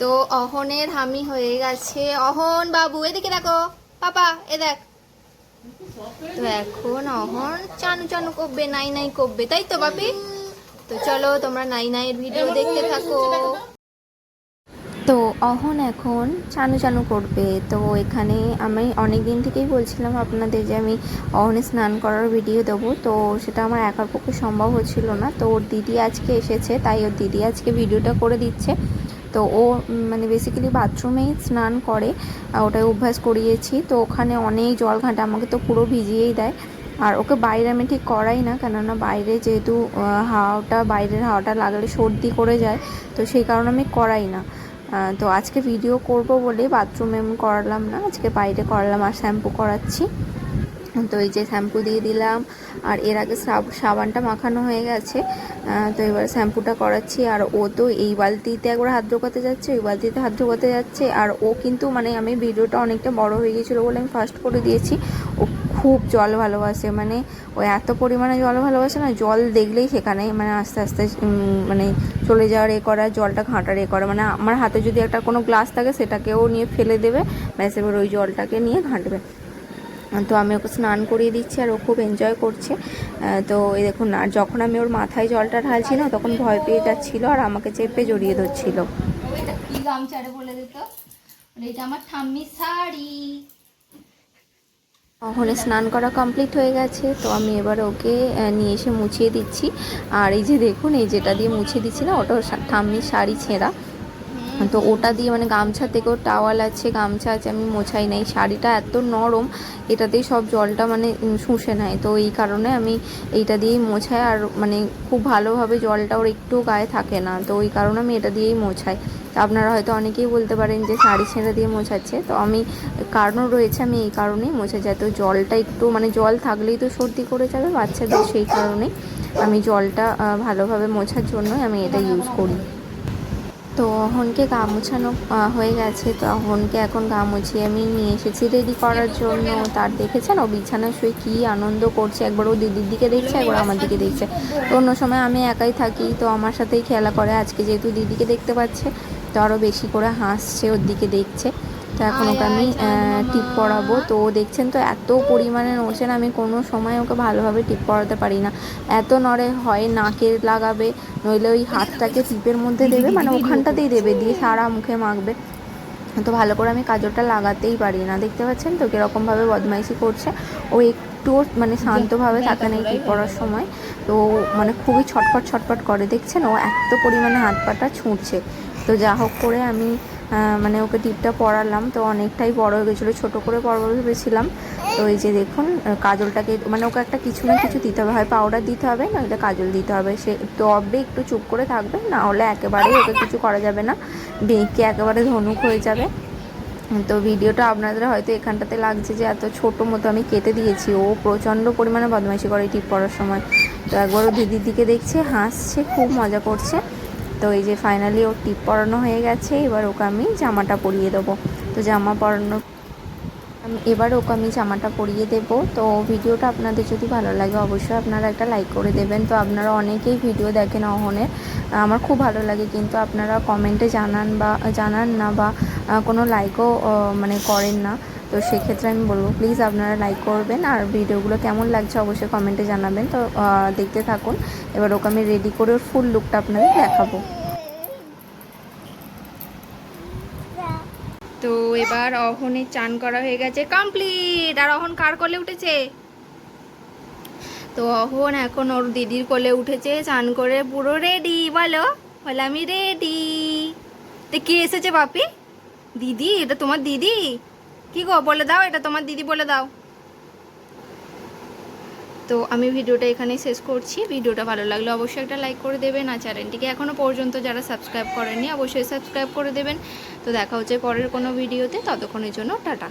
তো অহনের হামি হয়ে গেছে। অহন বাবু, এদিকে দেখো। পাপা, এ দেখ। তো এখন অহন চানু চানু করবে, নাই নাই করবে। তাই তো বাপি তো চলো, তোমরা নাই নাইয়ের ভিডিও দেখতে থাকো। তো অহন এখন চানু চানু করবে। তো এখানে আমি অনেক দিন থেকেই বলছিলাম আপনাদের যে আমি অহনে স্নান করার ভিডিও দেবো। তো সেটা আমার একার পক্ষে সম্ভব হচ্ছিল না। তো ওর দিদি আজকে এসেছে, তাই ওর দিদি আজকে ভিডিওটা করে দিচ্ছে। তো ও মানে বেসিক্যালি বাথরুমেই স্নান করে। ওটাই অভ্যাস করিয়েছি। তো ওখানে অনেক জল ঘাঁটে, আমাকে তো পুরো ভিজিয়েই দেয়। আর ওকে বাইরে আমি ঠিক করাই না, কেননা বাইরে যেহেতু হাওয়াটা, বাইরের হাওয়াটা লাগলে সর্দি করে যায়, তো সেই কারণে আমি করাই না। তো আজকে ভিডিও করব বলে বাথরুমে আমি করালাম না, আজকে বাইরে করালাম আর শ্যাম্পু করাচ্ছি। তো এই যে শ্যাম্পু দিয়ে দিলাম। আর এর আগে সাব- সাবানটা মাখানো হয়ে গেছে। তো এবার শ্যাম্পুটা করাচ্ছি। আর ও তো এই বালতিতে একবার হাত ঢোকাতে যাচ্ছে, ওই বালতিতে হাত ঢোকাতে যাচ্ছে। আর ও কিন্তু মানে আমি ভিডিওটা অনেকটা বড় হয়ে গেছিল বলে আমি ফার্স্ট করে দিয়েছি। ও খুব জল ভালোবাসে। মানে ও এত পরিমাণে জল ভালোবাসে না, জল দেখলেই সেখানে মানে আস্তে আস্তে মানে চলে যাওয়ার এ করা, জলটা ঘাঁটার এ করা। মানে আমার হাতে যদি একটা কোনো গ্লাস থাকে, সেটাকেও নিয়ে ফেলে দেবে। ব্যাস, এবার ওই জলটাকে নিয়ে ঘাঁটবে। তো আমি ওকে স্নান করিয়ে দিচ্ছি আর ও খুব এনজয় করছে। তো এই দেখুন আর যখন আমি ওর মাথায় জলটা ঢালছি না তখন ভয় পেয়ে যাচ্ছিল আর আমাকে চেপে জড়িয়ে ধরছিল। কি বলে দিত? এটা আমার শাড়ি। ওখানে স্নান করা কমপ্লিট হয়ে গেছে তো আমি এবার ওকে নিয়ে এসে মুছিয়ে দিচ্ছি। আর এই যে দেখুন এই যেটা দিয়ে মুছিয়ে দিচ্ছি না ওটা ঠাম্মির শাড়ি ছেঁড়া। তো ওটা দিয়ে মানে গামছা থেকেও টাওয়াল আছে, গামছা আছে, আমি মোছাই নাই। শাড়িটা এত নরম, এটাতেই সব জলটা মানে শুষে নেয়। তো এই কারণে আমি এইটা দিয়েই মোছাই, আর মানে খুব ভালোভাবে জলটা ওর একটু গায়ে থাকে না, তো ওই কারণে আমি এটা দিয়েই মোছাই। তো আপনারা হয়তো অনেকেই বলতে পারেন যে শাড়ি ছেঁড়া দিয়ে মোছাচ্ছে, তো আমি কারণও রয়েছে, আমি এই কারণেই মোছা যায় তো জলটা একটু মানে জল থাকলেই তো সর্দি করে যাবে বাচ্চাদের সেই কারণে আমি জলটা ভালোভাবে মোছার জন্য আমি এটা ইউজ করি। তো অহনকে গা মুছানো হয়ে গেছে। তো অহনকে এখন গা মুছিয়ে আমি নিয়ে এসেছি রেডি করার জন্য। তার দেখেছেন? ও বিছানা শুয়ে কী আনন্দ করছে। একবার ও দিদির দিকে দেখছে, একবার আমার দিকে দেখছে। তো অন্য সময় আমি একাই থাকি, তো আমার সাথেই খেলা করে। আজকে যেহেতু দিদিকে দেখতে পাচ্ছে, তো আরও বেশি করে হাসছে, ওর দিকে দেখছে। তো এখন ওকে আমি টিপ পরাবো তো দেখছেন তো এত পরিমাণে নড়ছে আমি কোনো সময় ওকে ভালোভাবে টিপ পরাতে পারি না। এত নড়ে হয়, নাকে লাগাবে, নইলে ওই হাতটাকে টিপের মধ্যে দেবে মানে ওখানটাতেই দেবে, দিয়ে সারা মুখে মাখবে। তো ভালো করে আমি কাজলটা লাগাতেই পারি না। দেখতে পাচ্ছেন তো কীরকমভাবে বদমাইশি করছে। ও একটুও মানে শান্তভাবে থাকে না টিপ পরার সময়। তো মানে খুবই ছটফট ছটফট করে। দেখছেন ও এত পরিমাণে হাত পাটা ছুঁড়ছে। তো যা হোক করে আমি মানে ওকে টিপটা পরালাম, তো অনেকটাই বড় হয়ে গেছিল, ছোটো করে পরবো ভেবেছিলাম। তো এই যে দেখুন কাজলটাকে মানে ওকে একটা কিছু না কিছু দিতে হবে, হয় পাউডার দিতে হবে, নইলে কাজল দিতে হবে। সে তবে একটু চুপ করে থাকবে, না হলে একেবারেই ওকে কিছু করা যাবে না, বেঁকে একেবারে ধনুক হয়ে যাবে। তো ভিডিওটা আপনাদের হয়তো এখানটাতে লাগছে যে এত ছোট মতো আমি কেটে দিয়েছি, ও প্রচণ্ড পরিমাণে বদমাইশি করে টিপ পড়ার সময়। তো একবার ও দিদির দিকে দেখছে, হাসছে, খুব মজা করছে। তো এই যে ফাইনালি ওর টিপ পরানো হয়ে গেছে, এবার ওকে আমি জামাটা পরিয়ে দেবো। তো জামা পরানো, আমি এবার ওকে আমি জামাটা পরিয়ে দেবো। তো ভিডিওটা আপনাদের যদি ভালো লাগে, অবশ্যই আপনারা একটা লাইক করে দেবেন। তো আপনারা অনেকেই ভিডিও দেখেন অহনের। আমার খুব ভালো লাগে, কিন্তু আপনারা কমেন্টে জানান বা, জানান না বা কোনো লাইকও মানে করেন না। তো সেক্ষেত্রে আমি বলব প্লিজ আপনারা লাইক করবেন আর ভিডিওগুলো কেমন লাগছে অবশ্যই কমেন্টে জানাবেন। তো দেখতে থাকুন। এবার ওকে আমি রেডি করে ওর ফুল লুকটা আপনাদের দেখাবো। তো এবার অহনের চান করা হয়ে গেছে কমপ্লিট আর অহন কার কোলে উঠেছে? তো অহন এখন ওর দিদির কোলে উঠেছে, চান করে পুরো রেডি বলো, বলে, আমি রেডি তো কে এসেছে বাপি? দিদি? এটা তোমার দিদি? কি গো, বলে দাও, এটা তোমার দিদি বলে দাও। তো আমি ভিডিওটা এখানে শেষ করছি। ভিডিওটা ভালো লাগলে অবশ্যই একটা লাইক করে দেবেন, আর চ্যানেলটিকে এখনও পর্যন্ত যারা সাবস্ক্রাইব করেননি, অবশ্যই সাবস্ক্রাইব করে দেবেন। তো দেখা হচ্ছে পরের কোনো ভিডিওতে, ততক্ষণের জন্য টাটা।